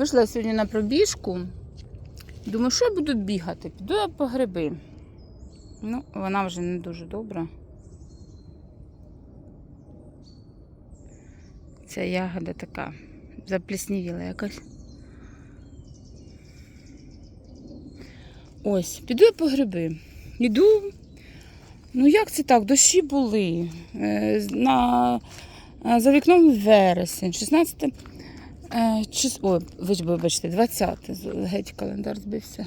Вийшла сьогодні на пробіжку. Думаю, що я буду бігати? Піду я по гриби. Ну, вона вже не дуже добра. Ця ягода така запліснівіла якась. Ось, піду я по гриби. Іду. Ну як це так? Дощі були. Е, на, за вікном вересень, 16 е, чис... Ой, ви ж вибачте, 20 з- геть календар збився.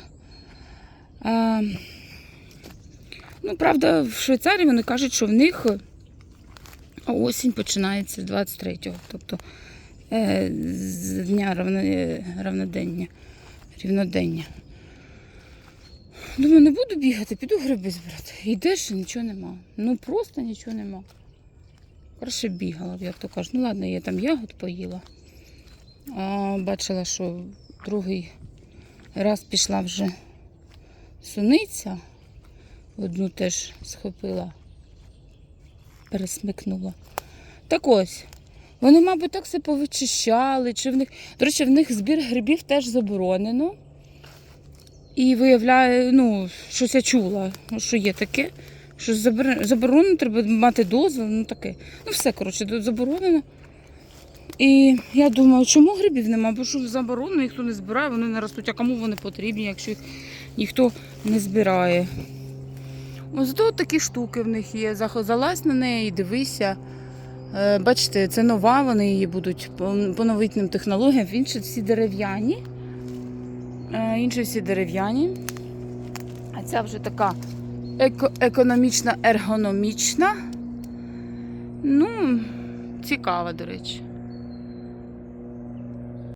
А, ну, правда, в Швейцарії вони кажуть, що в них осінь починається з 23-го, тобто е, з дня равно, равнодення, рівнодення. Думаю, не буду бігати, піду гриби збирати. Йдеш нічого нема. Ну просто нічого нема. Краще бігала як то кажуть. Ну ладно, я там ягод поїла. А, бачила, що другий раз пішла вже суниця. Одну теж схопила, пересмикнула. Так ось. Вони, мабуть, так все повичищали. Чи в них... До речі, в них збір грибів теж заборонено. І виявляє, ну, щось я чула, що є таке, що заборонено, треба мати дозвіл, ну таке. Ну все, коротше, заборонено. І я думаю, чому грибів нема? Бо що заборонено, ніхто не збирає, вони не ростуть. А кому вони потрібні, якщо їх ніхто не збирає? Ось тут такі штуки в них є. Залазь на неї і дивися. Е, Бачите, це нова, вони її будуть по новітнім технологіям, інші всі дерев'яні. Е, Інші всі дерев'яні. А ця вже така еко- економічна, ергономічна. Ну, цікава, до речі.